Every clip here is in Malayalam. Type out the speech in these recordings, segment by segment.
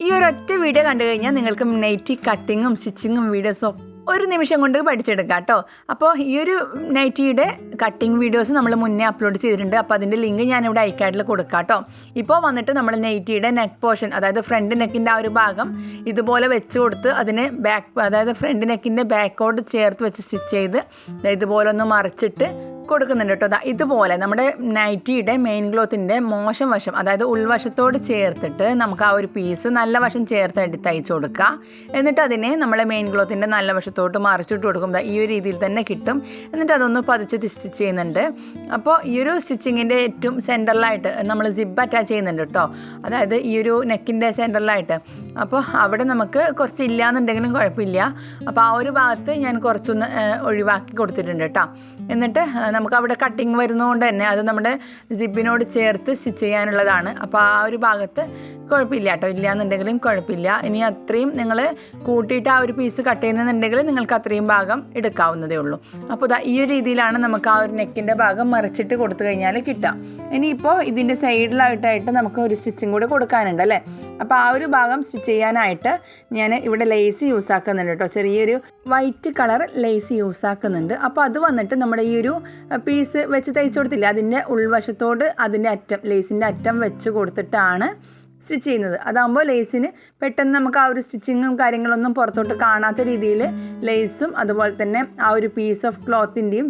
ഈ ഒരു ഒറ്റ വീഡിയോ കണ്ടു കഴിഞ്ഞാൽ നിങ്ങൾക്ക് നൈറ്റി കട്ടിങ്ങും സ്റ്റിച്ചിങ്ങും വീഡിയോസും ഒരു നിമിഷം കൊണ്ട് പഠിച്ചെടുക്കാം കേട്ടോ. അപ്പോൾ ഈ ഒരു നൈറ്റിയുടെ കട്ടിങ് വീഡിയോസ് നമ്മൾ മുന്നേ അപ്ലോഡ് ചെയ്തിട്ടുണ്ട്. അപ്പോൾ അതിന്റെ ലിങ്ക് ഞാനിവിടെ ഐക്കാഡിൽ കൊടുക്കാം കേട്ടോ. ഇപ്പോൾ വന്നിട്ട് നമ്മൾ നൈറ്റിയുടെ നെക്ക് പോർഷൻ അതായത് ഫ്രണ്ട് നെക്കിന്റെ ആ ഒരു ഭാഗം ഇതുപോലെ വെച്ച് കൊടുത്ത് അതിന് ബാക്ക് അതായത് ഫ്രണ്ട് നെക്കിന്റെ ബാക്കോട്ട് ചേർത്ത് വെച്ച് സ്റ്റിച്ച് ചെയ്ത് ഇതുപോലെ ഒന്ന് മറിച്ചിട്ട് കൊടുക്കുന്നുണ്ട് കേട്ടോ. അതാ ഇതുപോലെ നമ്മുടെ നൈറ്റിയുടെ മെയിൻ ക്ലോത്തിന്റെ മോശം വശം അതായത് ഉൾവശത്തോട് ചേർത്തിട്ട് നമുക്ക് ആ ഒരു പീസ് നല്ല വശം ചേർത്ത് എടുത്ത് തയ്ച്ചു കൊടുക്കുക എന്നിട്ട് അതിനെ നമ്മളെ മെയിൻ ക്ലോത്തിന്റെ നല്ല വശത്തോട്ട് മറിച്ചിട്ട് കൊടുക്കും. ദാ ഈ ഒരു രീതിയിൽ തന്നെ കിട്ടും. എന്നിട്ട് അതൊന്ന് പതിച്ച് സ്റ്റിച്ച് ചെയ്യുന്നുണ്ട്. അപ്പോൾ ഈ ഒരു സ്റ്റിച്ചിങ്ങിന്റെ ഏറ്റവും സെന്ററിലായിട്ട് നമ്മൾ സിബ് അറ്റാച്ച് ചെയ്യുന്നുണ്ട് കേട്ടോ. അതായത് ഈ ഒരു നെക്കിന്റെ സെന്ററിലായിട്ട് അപ്പോൾ അവിടെ നമുക്ക് കുറച്ച് ഇല്ലയെന്നുണ്ടെങ്കിലും കുഴപ്പമില്ല. അപ്പോൾ ആ ഒരു ഭാഗത്ത് ഞാൻ കുറച്ചൊന്ന് ഒഴിവാക്കി കൊടുത്തിട്ടുണ്ട് കേട്ടോ. എന്നിട്ട് നമുക്ക് അവിടെ കട്ടിങ് വരുന്നതുകൊണ്ട് തന്നെ അത് നമ്മുടെ സിബിനോട് ചേർത്ത് സ്റ്റിച്ച് ചെയ്യാനുള്ളതാണ്. അപ്പോൾ ആ ഒരു ഭാഗത്ത് കുഴപ്പമില്ല കേട്ടോ ഇല്ലയെന്നുണ്ടെങ്കിലും കുഴപ്പമില്ല. ഇനി അത്രയും നിങ്ങൾ കൂട്ടിയിട്ട് ആ ഒരു പീസ് കട്ട് ചെയ്യുന്നുണ്ടെങ്കിൽ നിങ്ങൾക്ക് അത്രയും ഭാഗം എടുക്കാവുന്നതേ ഉള്ളൂ. അപ്പോൾ ദാ ഈ ഒരു രീതിയിലാണ് നമുക്ക് ആ ഒരു നെക്കിന്റെ ഭാഗം മറിച്ചിട്ട് കൊടുത്തു കഴിഞ്ഞാൽ കിട്ടാം ഇനിയിപ്പോൾ ഇതിന്റെ സൈഡിലായിട്ടായിട്ട് നമുക്ക് ഒരു സ്റ്റിച്ചിങ് കൂടെ കൊടുക്കാനുണ്ട് അല്ലേ? അപ്പോൾ ആ ഒരു ഭാഗം സ്റ്റിച്ച് ചെയ്യാനായിട്ട് ഞാൻ ഇവിടെ ലേസ് യൂസ് ആക്കുന്നുണ്ട് കേട്ടോ. ചെറിയൊരു വൈറ്റ് കളർ ലേസ് യൂസ് ആക്കുന്നുണ്ട്. അപ്പോൾ അത് വന്നിട്ട് നമ്മുടെ ഈ ഒരു പീസ് വെച്ച് തയ്ച്ചു കൊടുത്തില്ല? അതിന്റെ ഉൾവശത്തോട് അതിന്റെ അറ്റം ലേസിന്റെ അറ്റം വെച്ച് കൊടുത്തിട്ടാണ് സ്റ്റിച്ച് ചെയ്യുന്നത്. അതാകുമ്പോൾ ലേസിന് പെട്ടെന്ന് നമുക്ക് ആ ഒരു സ്റ്റിച്ചിങ്ങും കാര്യങ്ങളൊന്നും പുറത്തോട്ട് കാണാത്ത രീതിയിൽ ലേസും അതുപോലെ തന്നെ ആ ഒരു പീസ് ഓഫ് ക്ലോത്തിന്റെയും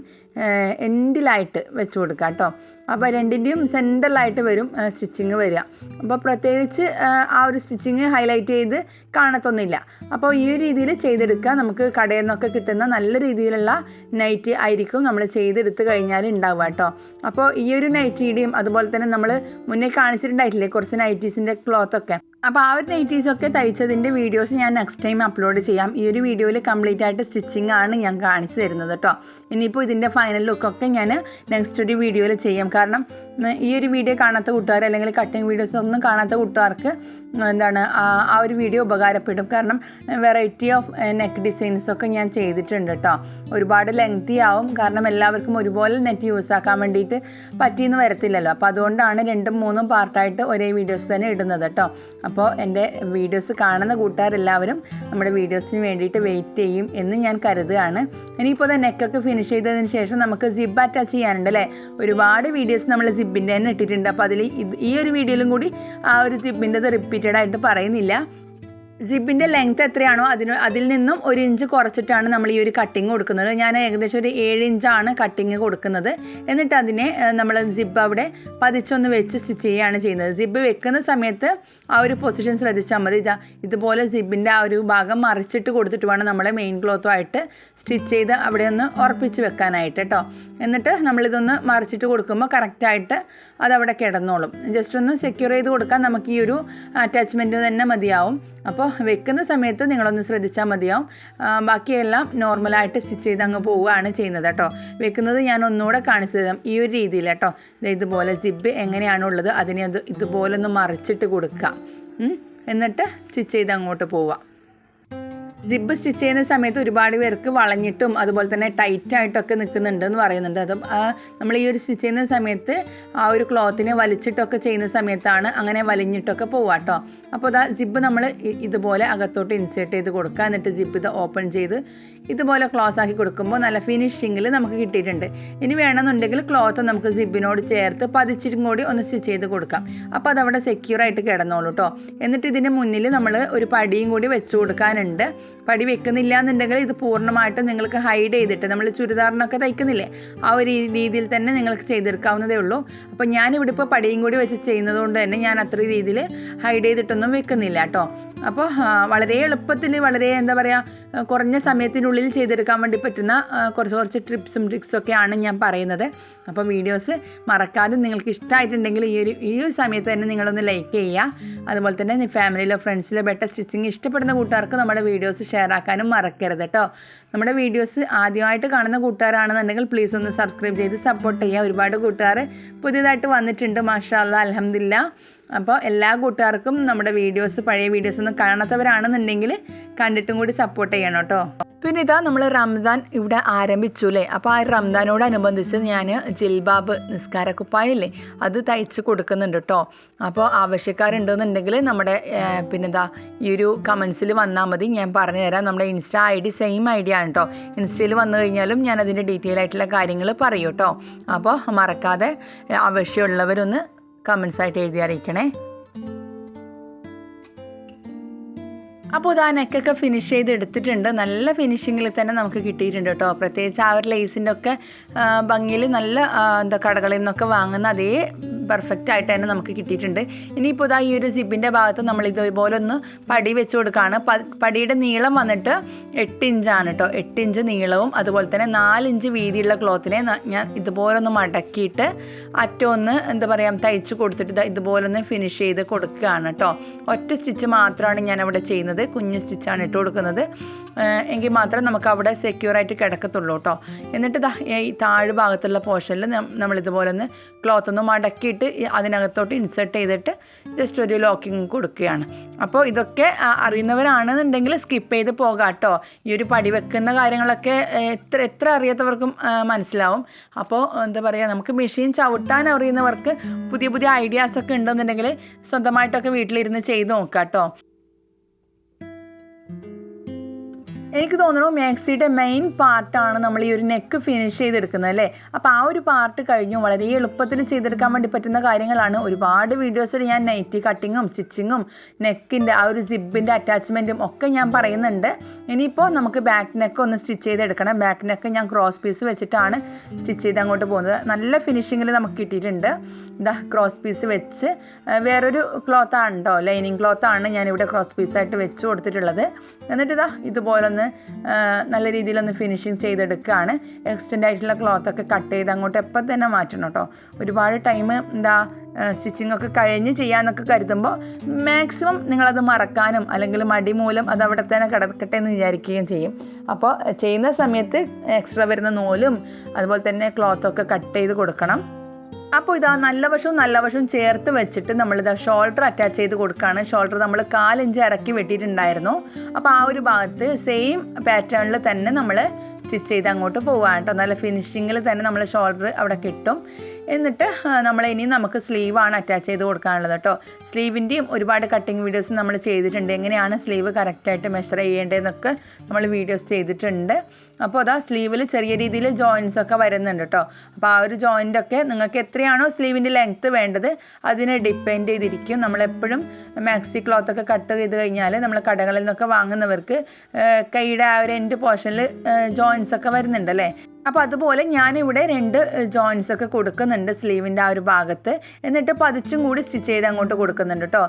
എൻഡിലായിട്ട് വെച്ച് കൊടുക്കുക കേട്ടോ. അപ്പോൾ രണ്ടിന്റെയും സെന്ററിലായിട്ട് വരും സ്റ്റിച്ചിങ് വരിക. അപ്പോൾ പ്രത്യേകിച്ച് ആ, ഒരു സ്റ്റിച്ചിങ് ഹൈലൈറ്റ് ചെയ്ത് കാണത്തൊന്നുമില്ല. അപ്പോൾ ഈ ഒരു രീതിയിൽ ചെയ്തെടുക്കുക. നമുക്ക് കടയിൽ നിന്നൊക്കെ കിട്ടുന്ന നല്ല രീതിയിലുള്ള നൈറ്റ് ആയിരിക്കും നമ്മൾ ചെയ്തെടുത്ത് കഴിഞ്ഞാൽ ഉണ്ടാവുക കേട്ടോ. അപ്പോൾ ഈ ഒരു നൈറ്റിയുടെയും അതുപോലെ തന്നെ നമ്മൾ മുന്നേ കാണിച്ചിട്ടുണ്ടായിട്ടില്ലേ കുറച്ച് നൈറ്റീസിന്റെ ക്ലോത്തൊക്കെ. അപ്പോൾ ആ ഒരു നൈറ്റീസൊക്കെ തയ്ച്ചതിന്റെ വീഡിയോസ് ഞാൻ നെക്സ്റ്റ് ടൈം അപ്ലോഡ് ചെയ്യാം. ഈ ഒരു വീഡിയോയിൽ കംപ്ലീറ്റ് ആയിട്ട് സ്റ്റിച്ചിങ് ആണ് ഞാൻ കാണിച്ചു തരുന്നത് കേട്ടോ. ഇനിയിപ്പോൾ ഇതിന്റെ ഫൈനൽ ലുക്കൊക്കെ ഞാൻ നെക്സ്റ്റ് ഒരു വീഡിയോയിൽ ചെയ്യാം. കാരണം ഈ ഒരു വീഡിയോ കാണാത്ത കൂട്ടുകാർ അല്ലെങ്കിൽ കട്ടിങ് വീഡിയോസ് ഒന്നും കാണാത്ത കൂട്ടുകാർക്ക് എന്താണ് ആ ഒരു വീഡിയോ ഉപകാരപ്പെടും. കാരണം വെറൈറ്റി ഓഫ് നെക്ക് ഡിസൈൻസൊക്കെ ഞാൻ ചെയ്തിട്ടുണ്ട് കേട്ടോ ഒരുപാട് ലെങ്തി ആവും. കാരണം എല്ലാവർക്കും ഒരുപോലെ നെറ്റ് യൂസ് ആക്കാൻ വേണ്ടിയിട്ട് പറ്റിയെന്ന് വരത്തില്ലല്ലോ. അപ്പോൾ അതുകൊണ്ടാണ് രണ്ടും മൂന്നും പാർട്ടായിട്ട് ഒരേ വീഡിയോസ് തന്നെ ഇടുന്നത് കേട്ടോ അപ്പോൾ എന്റെ വീഡിയോസ് കാണുന്ന കൂട്ടുകാരെല്ലാവരും നമ്മുടെ വീഡിയോസിന് വേണ്ടിയിട്ട് വെയിറ്റ് ചെയ്യും എന്ന് ഞാൻ കരുതുകയാണ്. ഇനിയിപ്പോൾ നെക്കൊക്കെ ചെയ്തതിന് ശേഷം നമുക്ക് സിബ് അറ്റാച്ച് ചെയ്യാനുണ്ട് അല്ലേ? ഒരുപാട് വീഡിയോസ് നമ്മൾ സിബിന്റെ തന്നെ ഇട്ടിട്ടുണ്ട്. അപ്പോൾ അതിൽ ഈ ഒരു വീഡിയോയിലും കൂടി ആ ഒരു സിബിന്റെത് റിപ്പീറ്റഡ് ആയിട്ട് പറയുന്നില്ല. സിബിന്റെ ലെങ്ത് എത്രയാണോ അതിന് അതിൽ നിന്നും ഒരു ഇഞ്ച് കുറച്ചിട്ടാണ് നമ്മൾ ഈ ഒരു കട്ടിങ് കൊടുക്കുന്നത്. ഞാൻ ഏകദേശം ഒരു ഏഴ് ഇഞ്ചാണ് കട്ടിങ് കൊടുക്കുന്നത്. എന്നിട്ട് അതിനെ നമ്മൾ സിബ് അവിടെ പതിച്ചൊന്ന് വെച്ച് സ്റ്റിച്ച് ചെയ്യുകയാണ് ചെയ്യുന്നത്. സിബ് വെക്കുന്ന സമയത്ത് ആ ഒരു പൊസിഷൻ ശ്രദ്ധിച്ചാൽ മതി. ഇതാ ഇതുപോലെ സിബിന്റെ ആ ഒരു ഭാഗം മറിച്ചിട്ട് കൊടുത്തിട്ട് വേണം നമ്മളെ മെയിൻ ക്ലോത്തുമായിട്ട് സ്റ്റിച്ച് ചെയ്ത് അവിടെ ഒന്ന് ഉറപ്പിച്ച് വെക്കാനായിട്ട് കേട്ടോ എന്നിട്ട് നമ്മളിതൊന്ന് മറിച്ചിട്ട് കൊടുക്കുമ്പോൾ കറക്റ്റായിട്ട് അതവിടെ കിടന്നോളും. ജസ്റ്റ് ഒന്ന് സെക്യൂർ ചെയ്ത് കൊടുക്കാൻ നമുക്ക് ഈ ഒരു അറ്റാച്ച്മെന്റ് തന്നെ മതിയാവും. അപ്പോൾ വെക്കുന്ന സമയത്ത് നിങ്ങളൊന്ന് ശ്രദ്ധിച്ചാൽ മതിയാവും. ബാക്കിയെല്ലാം നോർമലായിട്ട് സ്റ്റിച്ച് ചെയ്ത് അങ്ങ് പോവുകയാണ് ചെയ്യുന്നത് കേട്ടോ വെക്കുന്നത് ഞാൻ ഒന്നുകൂടെ കാണിച്ചു തരാം ഈ ഒരു രീതിയിൽ കേട്ടോ ഇതുപോലെ ജിബ് എങ്ങനെയാണുള്ളത് അതിനെ അത് ഇതുപോലെ ഒന്ന് മറിച്ചിട്ട് കൊടുക്കുക. എന്നിട്ട് സ്റ്റിച്ച് ചെയ്ത് അങ്ങോട്ട് പോവുക സിബ് സ്റ്റിച്ച് ചെയ്യുന്ന സമയത്ത് ഒരുപാട് പേർക്ക് വളഞ്ഞിട്ടും അതുപോലെ തന്നെ ടൈറ്റ് ആയിട്ടൊക്കെ നിൽക്കുന്നുണ്ട് എന്ന് പറയുന്നുണ്ട്. അത് നമ്മൾ ഈ ഒരു സ്റ്റിച്ച് ചെയ്യുന്ന സമയത്ത് ആ ഒരു ക്ലോത്തിനെ വലിച്ചിട്ടൊക്കെ ചെയ്യുന്ന സമയത്താണ് അങ്ങനെ വലിഞ്ഞിട്ടൊക്കെ പോവുക കേട്ടോ. അപ്പോൾ അതാ സിബ് നമ്മൾ ഇതുപോലെ അകത്തോട്ട് ഇൻസേർട്ട് ചെയ്ത് കൊടുക്കുക. എന്നിട്ട് സിബ് ഇത് ഓപ്പൺ ചെയ്ത് ഇതുപോലെ ക്ലോസ് ആക്കി കൊടുക്കുമ്പോൾ നല്ല ഫിനിഷിങ്ങിൽ നമുക്ക് കിട്ടിയിട്ടുണ്ട്. ഇനി വേണമെന്നുണ്ടെങ്കിൽ ക്ലോത്ത് നമുക്ക് സിബിനോട് ചേർത്ത് പതിച്ചിട്ടും കൂടി ഒന്ന് സ്റ്റിച്ച് ചെയ്ത് കൊടുക്കാം. അപ്പോൾ അതവിടെ സെക്യൂർ ആയിട്ട് കിടന്നോളൂ കേട്ടോ. എന്നിട്ട് ഇതിന്റെ മുന്നിൽ നമ്മൾ ഒരു പടിയും കൂടി വെച്ച് കൊടുക്കാനുണ്ട്. പടി വെക്കുന്നില്ല എന്നുണ്ടെങ്കിൽ ഇത് പൂർണമായിട്ടും നിങ്ങൾക്ക് ഹൈഡ് ചെയ്തിട്ട് നമ്മൾ ചുരിദാറിനൊക്കെ തയ്ക്കുന്നില്ലേ? ആ ഒരു രീതിയിൽ തന്നെ നിങ്ങൾക്ക് ചെയ്തെടുക്കാവുന്നതേ ഉള്ളൂ. അപ്പോൾ ഞാനിവിടെ ഇപ്പോൾ പടിയും കൂടി വെച്ച് ചെയ്യുന്നത് കൊണ്ട് തന്നെ ഞാൻ അത്ര രീതിയിൽ ഹൈഡ് ചെയ്തിട്ടൊന്നും വെക്കുന്നില്ല കേട്ടോ. അപ്പോൾ വളരെ എളുപ്പത്തിൽ വളരെ എന്താ പറയുക കുറഞ്ഞ സമയത്തിനുള്ളിൽ ചെയ്തെടുക്കാൻ വേണ്ടി പറ്റുന്ന കുറച്ച് കുറച്ച് ട്രിപ്സും ട്രിക്സും ഒക്കെയാണ് ഞാൻ പറയുന്നത്. അപ്പോൾ വീഡിയോസ് മറക്കാതെ നിങ്ങൾക്ക് ഇഷ്ടമായിട്ടുണ്ടെങ്കിൽ ഈ ഒരു ഈ ഒരു സമയത്ത് തന്നെ നിങ്ങളൊന്ന് ലൈക്ക് ചെയ്യുക. അതുപോലെ തന്നെ ഫാമിലിയിലോ ഫ്രണ്ട്സിലോ ബെറ്റർ സ്റ്റിച്ചിങ് ഇഷ്ടപ്പെടുന്ന കൂട്ടുകാർക്ക് നമ്മുടെ വീഡിയോസ് ഷെയർ ആക്കാനും മറക്കരുത് കേട്ടോ നമ്മുടെ വീഡിയോസ് ആദ്യമായിട്ട് കാണുന്ന കൂട്ടുകാരാണെന്നുണ്ടെങ്കിൽ പ്ലീസ് ഒന്ന് സബ്സ്ക്രൈബ് ചെയ്ത് സപ്പോർട്ട് ചെയ്യുക. ഒരുപാട് കൂട്ടുകാർ പുതിയതായിട്ട് വന്നിട്ടുണ്ട് മാഷാ അല്ലാ അലഹമില്ല അപ്പോൾ എല്ലാ കൂട്ടുകാർക്കും നമ്മുടെ വീഡിയോസ് പഴയ വീഡിയോസ് ഒന്നും കാണാത്തവരാണെന്നുണ്ടെങ്കിൽ കണ്ടിട്ടും കൂടി സപ്പോർട്ട് ചെയ്യണം കേട്ടോ. പിന്നെ ഇതാ നമ്മൾ റംസാൻ ഇവിടെ ആരംഭിച്ചു അല്ലേ അപ്പോൾ ആ റംസാനോടനുബന്ധിച്ച് ഞാൻ ജിൽബാബ് നിസ്കാര കുപ്പായില്ലേ അത് തയ്ച്ച് കൊടുക്കുന്നുണ്ട് കേട്ടോ അപ്പോൾ ആവശ്യക്കാരുണ്ടെന്നുണ്ടെങ്കിൽ നമ്മുടെ പിന്നെ പിന്നെന്താ ഈ ഒരു കമൻസിൽ വന്നാൽ മതി. ഞാൻ പറഞ്ഞു തരാം നമ്മുടെ insta I D same I D ആണ് കേട്ടോ ഇൻസ്റ്റയിൽ വന്നു കഴിഞ്ഞാലും ഞാൻ അതിന്റെ ഡീറ്റെയിൽ ആയിട്ടുള്ള കാര്യങ്ങൾ പറയും കേട്ടോ അപ്പോൾ മറക്കാതെ ആവശ്യമുള്ളവരൊന്ന് കമൻസ് ആയിട്ട് എഴുതി അറിയിക്കണേ. അപ്പോൾ ഇതാ നെക്കൊക്കെ ഫിനിഷ് ചെയ്ത് എടുത്തിട്ടുണ്ട്. നല്ല ഫിനിഷിങ്ങിൽ തന്നെ നമുക്ക് കിട്ടിയിട്ടുണ്ട് കേട്ടോ. പ്രത്യേകിച്ച് ആ ഒരു ലേസിന്റെ ഒക്കെ ഭംഗിയിൽ നല്ല എന്താ കടകളിൽ നിന്നൊക്കെ വാങ്ങുന്ന അതേ പെർഫെക്റ്റ് ആയിട്ട് തന്നെ നമുക്ക് കിട്ടിയിട്ടുണ്ട്. ഇനിയിപ്പോൾ ഇതാ ഈ ഒരു സിബിന്റെ ഭാഗത്ത് നമ്മൾ ഇതുപോലെ ഒന്ന് പടി വെച്ച് കൊടുക്കുകയാണ് പടിയുടെ നീളം വന്നിട്ട് എട്ട് ഇഞ്ചാണ് കേട്ടോ എട്ട് ഇഞ്ച് നീളവും അതുപോലെ തന്നെ നാലിഞ്ച് വീതിയുള്ള ക്ലോത്തിനെ ഞാൻ ഇതുപോലെ ഒന്ന് മടക്കിയിട്ട് അറ്റം ഒന്ന് എന്താ പറയുക തയ്ച്ച് കൊടുത്തിട്ട് ഇതുപോലെ ഒന്ന് ഫിനിഷ് ചെയ്ത് കൊടുക്കുകയാണ് കേട്ടോ ഒറ്റ സ്റ്റിച്ച് മാത്രമാണ് ഞാൻ അവിടെ ചെയ്യുന്നത്. കുഞ്ഞ് സ്റ്റിച്ചാണ് ഇട്ട് കൊടുക്കുന്നത്. എങ്കിൽ മാത്രമേ നമുക്ക് അവിടെ സെക്യൂർ ആയിട്ട് കിടക്കത്തുള്ളൂ കേട്ടോ എന്നിട്ട് താഴ് ഭാഗത്തുള്ള പോർഷനിൽ നമ്മൾ ഇതുപോലെ ഒന്ന് ക്ലോത്ത് ഒന്ന് മടക്കിയിട്ട് ഈ അതിനകത്തോട്ട് ഇൻസേർട്ട് ചെയ്തിട്ട് ജസ്റ്റ് ഒരു ലോക്കിങ് കൊടുക്കുകയാണ്. അപ്പോൾ ഇതൊക്കെ അറിയുന്നവരാണെന്നുണ്ടെങ്കിൽ സ്കിപ്പ് ചെയ്ത് പോകാം കേട്ടോ. ഈ ഒരു പടി വെക്കുന്ന കാര്യങ്ങളൊക്കെ എത്ര എത്ര അറിയാത്തവർക്കും മനസ്സിലാവും. അപ്പോൾ എന്താ പറയുക നമുക്ക് മെഷീൻ ചവിട്ടാൻ അറിയുന്നവർക്ക് പുതിയ പുതിയ ഐഡിയാസൊക്കെ ഉണ്ടെന്നുണ്ടെങ്കിൽ സ്വന്തമായിട്ടൊക്കെ വീട്ടിലിരുന്ന് ചെയ്ത് നോക്കാം കേട്ടോ. എനിക്ക് തോന്നുന്നു മാക്സിയുടെ മെയിൻ പാർട്ടാണ് നമ്മൾ ഈ ഒരു നെക്ക് ഫിനിഷ് ചെയ്തെടുക്കുന്നത് അല്ലേ? അപ്പോൾ ആ ഒരു പാർട്ട് കഴിഞ്ഞു. വളരെ എളുപ്പത്തിൽ ചെയ്തെടുക്കാൻ വേണ്ടി പറ്റുന്ന കാര്യങ്ങളാണ്. ഒരുപാട് വീഡിയോസിൽ ഞാൻ നൈറ്റി കട്ടിങ്ങും സ്റ്റിച്ചിങ്ങും നെക്കിന്റെ ആ ഒരു സിബിന്റെ അറ്റാച്ച്മെന്റും ഒക്കെ ഞാൻ പറയുന്നുണ്ട്. ഇനിയിപ്പോൾ നമുക്ക് ബാക്ക് നെക്ക് ഒന്ന് സ്റ്റിച്ച് ചെയ്തെടുക്കണം. ബാക്ക് നെക്ക് ഞാൻ ക്രോസ് പീസ് വെച്ചിട്ടാണ് സ്റ്റിച്ച് ചെയ്ത് അങ്ങോട്ട് പോകുന്നത്. നല്ല ഫിനിഷിങ്ങിൽ നമുക്ക് കിട്ടിയിട്ടുണ്ട്. ഇതാ ക്രോസ് പീസ് വെച്ച്. വേറൊരു ക്ലോത്ത് കേട്ടോ ലൈനിങ് ക്ലോത്ത് ആണ് ഞാനിവിടെ ക്രോസ് പീസായിട്ട് വെച്ച് കൊടുത്തിട്ടുള്ളത്. എന്നിട്ട് ഇതാ ഇതുപോലൊന്ന് നല്ല രീതിയിലൊന്ന് ഫിനിഷിങ് ചെയ്തെടുക്കുകയാണ് എക്സ്റ്റൻഡ് ആയിട്ടുള്ള ക്ലോത്ത് ഒക്കെ കട്ട് ചെയ്ത് അങ്ങോട്ട് എപ്പം തന്നെ മാറ്റണം കേട്ടോ ഒരുപാട് ടൈം എന്താ സ്റ്റിച്ചിങ് ഒക്കെ കഴിഞ്ഞ് ചെയ്യാമെന്നൊക്കെ കരുതുമ്പോൾ മാക്സിമം നിങ്ങളത് മറക്കാനും അല്ലെങ്കിൽ മടി മൂലം അത് അവിടെ തന്നെ കിടക്കട്ടെ എന്ന് വിചാരിക്കുകയും ചെയ്യും. അപ്പോൾ ചെയ്യുന്ന സമയത്ത് എക്സ്ട്രാ വരുന്ന നൂലും അതുപോലെ തന്നെ ക്ലോത്തൊക്കെ കട്ട് ചെയ്ത് കൊടുക്കണം. അപ്പോൾ ഇതാ നല്ല വശവും നല്ല വശവും ചേർത്ത് വെച്ചിട്ട് നമ്മൾ ഇതാ ഷോൾഡർ അറ്റാച്ച് ചെയ്ത് കൊടുക്കുകയാണ് ഷോൾഡർ നമ്മൾ കാലിഞ്ച് ഇറക്കി വെട്ടിയിട്ടുണ്ടായിരുന്നു. അപ്പോൾ ആ ഒരു ഭാഗത്ത് സെയിം പാറ്റേണിൽ തന്നെ നമ്മൾ സ്റ്റിച്ച് ചെയ്ത് അങ്ങോട്ട് പോവാണ് കേട്ടോ നല്ല ഫിനിഷിങ്ങിൽ തന്നെ നമ്മൾ ഷോൾഡർ അവിടെ കിട്ടും. എന്നിട്ട് നമ്മൾ ഇനി നമുക്ക് സ്ലീവാണ് അറ്റാച്ച് ചെയ്ത് കൊടുക്കാനുള്ളത് കേട്ടോ. സ്ലീവിന്റെയും ഒരുപാട് കട്ടിങ് വീഡിയോസ് നമ്മൾ ചെയ്തിട്ടുണ്ട്. എങ്ങനെയാണ് സ്ലീവ് കറക്റ്റായിട്ട് മെഷർ ചെയ്യേണ്ടതെന്നൊക്കെ നമ്മൾ വീഡിയോസ് ചെയ്തിട്ടുണ്ട്. അപ്പോൾ അതാ സ്ലീവിൽ ചെറിയ രീതിയിൽ ജോയിൻസ് ഒക്കെ വരുന്നുണ്ട് കേട്ടോ. അപ്പോൾ ആ ഒരു ജോയിന്റ് ഒക്കെ നിങ്ങൾക്ക് എത്രയാണോ സ്ലീവിന്റെ ലെങ്ത്ത് വേണ്ടത് അതിനെ ഡിപ്പെൻഡ് ചെയ്തിരിക്കും. നമ്മളെപ്പോഴും മാക്സി ക്ലോത്ത് ഒക്കെ കട്ട് ചെയ്ത് കഴിഞ്ഞാൽ നമ്മൾ കടകളിൽ നിന്നൊക്കെ വാങ്ങുന്നവർക്ക് കൈയുടെ ആ ഒരു എൻഡ് പോർഷനിൽ ജോയിൻസ് ഒക്കെ വരുന്നുണ്ട് അല്ലേ? അപ്പോൾ അതുപോലെ ഞാനിവിടെ രണ്ട് ജോയിൻസ് ഒക്കെ കൊടുക്കുന്നുണ്ട് സ്ലീവിന്റെ ആ ഒരു ഭാഗത്ത്. എന്നിട്ട് പതിച്ചും കൂടി സ്റ്റിച്ച് ചെയ്ത് അങ്ങോട്ട് കൊടുക്കുന്നുണ്ട് കേട്ടോ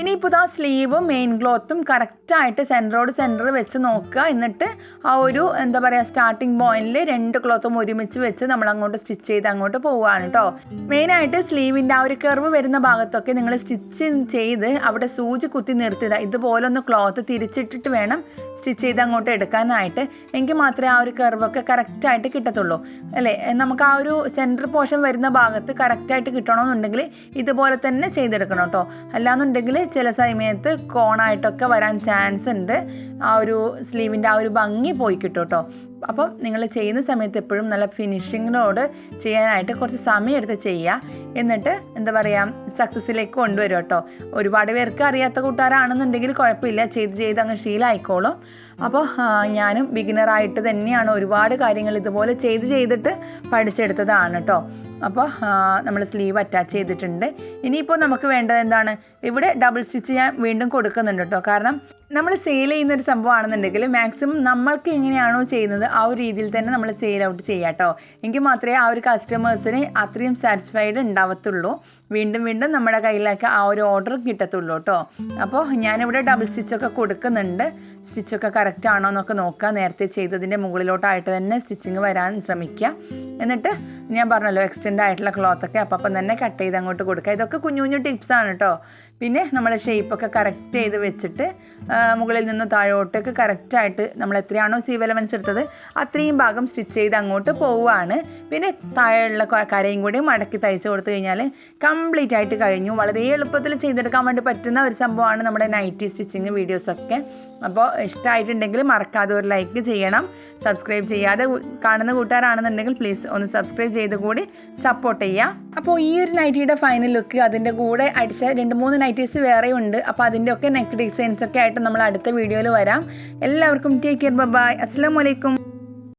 ഇനിയിപ്പോൾ ഇതാ സ്ലീവും മെയിൻ ക്ലോത്തും കറക്റ്റായിട്ട് സെന്ററോട് സെന്റർ വെച്ച് നോക്കുക. എന്നിട്ട് ആ ഒരു എന്താ പറയുക സ്റ്റാർട്ടിങ് പോയിന്റിൽ രണ്ട് ക്ലോത്തും ഒരുമിച്ച് വെച്ച് നമ്മൾ അങ്ങോട്ട് സ്റ്റിച്ച് ചെയ്ത് അങ്ങോട്ട് പോവുകയാണ് കേട്ടോ മെയിനായിട്ട് സ്ലീവിന്റെ ആ ഒരു കർവ് വരുന്ന ഭാഗത്തൊക്കെ നിങ്ങൾ സ്റ്റിച്ച് ചെയ്ത് അവിടെ സൂചി കുത്തി നിർത്തിയത് ഇതുപോലെ ഒന്ന് ക്ലോത്ത് തിരിച്ചിട്ടിട്ട് വേണം സ്റ്റിച്ച് ചെയ്ത് അങ്ങോട്ട് എടുക്കാനായിട്ട്. എങ്കിൽ മാത്രമേ ആ ഒരു കർവൊക്കെ കറക്റ്റായിട്ട് കിട്ടത്തുള്ളൂ. അല്ലേ? നമുക്ക് ആ ഒരു സെന്റർ പോർഷൻ വരുന്ന ഭാഗത്ത് കറക്റ്റായിട്ട് കിട്ടണമെന്നുണ്ടെങ്കിൽ ഇതുപോലെ തന്നെ ചെയ്തെടുക്കണം കേട്ടോ. അല്ലാന്നുണ്ടെങ്കിൽ ചില സമയത്ത് കോണായിട്ടൊക്കെ വരാൻ ചാൻസ് ഉണ്ട്. ആ ഒരു സ്ലീവിന്റെ ആ ഒരു ഭംഗി പോയി കിട്ടും കേട്ടോ. അപ്പം നിങ്ങൾ ചെയ്യുന്ന സമയത്ത് എപ്പോഴും നല്ല ഫിനിഷിങ്ങിനോട് ചെയ്യാനായിട്ട് കുറച്ച് സമയം എടുത്ത് ചെയ്യുക. എന്നിട്ട് എന്താ പറയുക സക്സസ്സിലേക്ക് കൊണ്ടുവരും കേട്ടോ. ഒരുപാട് പേർക്ക് അറിയാത്ത കൂട്ടുകാരാണെന്നുണ്ടെങ്കിൽ കുഴപ്പമില്ല. ചെയ്ത് ചെയ്ത് അങ്ങ് ശീലമായിക്കോളും അപ്പോൾ ഞാനും ബിഗിനറായിട്ട് തന്നെയാണ് ഒരുപാട് കാര്യങ്ങൾ ഇതുപോലെ ചെയ്ത് ചെയ്തിട്ട് പഠിച്ചെടുത്തതാണ് കേട്ടോ. അപ്പോൾ നമ്മൾ സ്ലീവ് അറ്റാച്ച് ചെയ്തിട്ടുണ്ട്. ഇനിയിപ്പോൾ നമുക്ക് വേണ്ടത് എന്താണ്? ഇവിടെ ഡബിൾ സ്റ്റിച്ച് ഞാൻ വീണ്ടും കൊടുക്കുന്നുണ്ട് കേട്ടോ. കാരണം നമ്മൾ സെയിൽ ചെയ്യുന്ന ഒരു സംഭവമാണെന്നുണ്ടെങ്കിൽ മാക്സിമം നമ്മൾക്ക് എങ്ങനെയാണോ ചെയ്യുന്നത് ആ ഒരു രീതിയിൽ തന്നെ നമ്മൾ സെയിൽ ഔട്ട് ചെയ്യാം കേട്ടോ. എങ്കിൽ മാത്രമേ ആ ഒരു കസ്റ്റമേഴ്സിന് അത്രയും സാറ്റിസ്ഫൈഡ് ഉണ്ടാവത്തുള്ളൂ. വീണ്ടും വീണ്ടും നമ്മുടെ കയ്യിലൊക്കെ ആ ഒരു ഓർഡർ കിട്ടത്തുള്ളൂ കേട്ടോ. അപ്പോൾ ഞാനിവിടെ ഡബിൾ സ്റ്റിച്ചൊക്കെ കൊടുക്കുന്നുണ്ട്. സ്റ്റിച്ചൊക്കെ കറക്റ്റ് ആണോ എന്നൊക്കെ നോക്കുക. നേരത്തെ ചെയ്തതിന്റെ മുകളിലോട്ടായിട്ട് തന്നെ സ്റ്റിച്ചിങ് വരാൻ ശ്രമിക്കുക. എന്നിട്ട് ഞാൻ പറഞ്ഞല്ലോ എക്സ്റ്റെൻഡ് ആയിട്ടുള്ള ക്ലോത്തൊക്കെ അപ്പം തന്നെ കട്ട് ചെയ്ത് അങ്ങോട്ട് കൊടുക്കുക. ഇതൊക്കെ കുഞ്ഞു കുഞ്ഞു ടിപ്സാണ് കേട്ടോ പിന്നെ നമ്മൾ ഷേപ്പൊക്കെ കറക്റ്റ് ചെയ്ത് വെച്ചിട്ട് മുകളിൽ നിന്ന് താഴോട്ടേക്ക് കറക്റ്റായിട്ട് നമ്മൾ എത്രയാണോ സീവ് എലമെൻസ് എടുത്തത് അത്രയും ഭാഗം സ്റ്റിച്ച് ചെയ്ത് അങ്ങോട്ട് പോവുകയാണ്. പിന്നെ താഴെയുള്ള കരയും കൂടി മടക്കി തയ്ച്ച് കൊടുത്തു കഴിഞ്ഞാൽ കംപ്ലീറ്റ് ആയിട്ട് കഴിഞ്ഞു. വളരെ എളുപ്പത്തിൽ ചെയ്തെടുക്കാൻ വേണ്ടി പറ്റുന്ന ഒരു സംഭവമാണ് നമ്മുടെ നൈറ്റി സ്റ്റിച്ചിങ് വീഡിയോസൊക്കെ അപ്പോൾ ഇഷ്ടമായിട്ടുണ്ടെങ്കിൽ മറക്കാതെ ഒരു ലൈക്ക് ചെയ്യണം. സബ്സ്ക്രൈബ് ചെയ്യാതെ കാണുന്ന കൂട്ടുകാരാണെന്നുണ്ടെങ്കിൽ പ്ലീസ് ഒന്ന് സബ്സ്ക്രൈബ് ചെയ്ത് കൂടി സപ്പോർട്ട് ചെയ്യുക. അപ്പോൾ ഈ ഒരു നൈറ്റിയുടെ ഫൈനൽ ലുക്ക് അതിന്റെ കൂടെ അടിച്ച രണ്ട് മൂന്ന് നൈറ്റീസ് വേറെ ഉണ്ട് അപ്പോൾ അതിന്റെ ഒക്കെ നെക്ക് ഡിസൈൻസ് ഒക്കെ ആയിട്ട് നമ്മൾ അടുത്ത വീഡിയോയിൽ വരാം. എല്ലാവർക്കും ടേക്ക് കെയർ ബൈ അസ്സാം വലൈക്കും